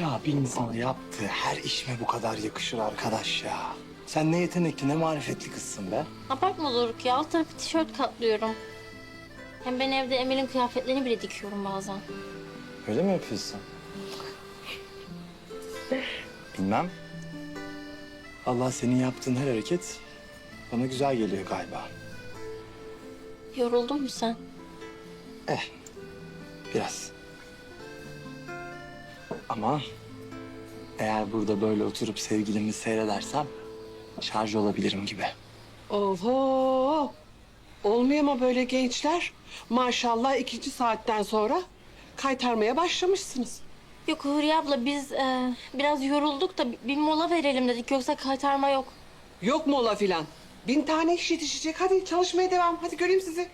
Ya bir insana yaptığı her iş mi bu kadar yakışır arkadaş ya? Sen ne yetenekli ne marifetli kızsın be. Abartma Doruk ya. Alt tarafı tişört katlıyorum. Hem ben evde Emel'in kıyafetlerini bile dikiyorum bazen. Öyle mi yapıyorsun? Bilmem. Allah senin yaptığın her hareket bana güzel geliyor galiba. Yoruldun mu sen? Eh, biraz. Ama eğer burada böyle oturup sevgilimi seyredersem şarj olabilirim gibi. Oho! Olmuyor mu böyle gençler? Maşallah ikinci saatten sonra kaytarmaya başlamışsınız. Yok Huriye abla biz e, biraz yorulduk da bir- bir mola verelim dedik. Yoksa kaytarma yok. Yok mola filan. Bin tane iş yetişecek. Hadi çalışmaya devam. Hadi göreyim sizi.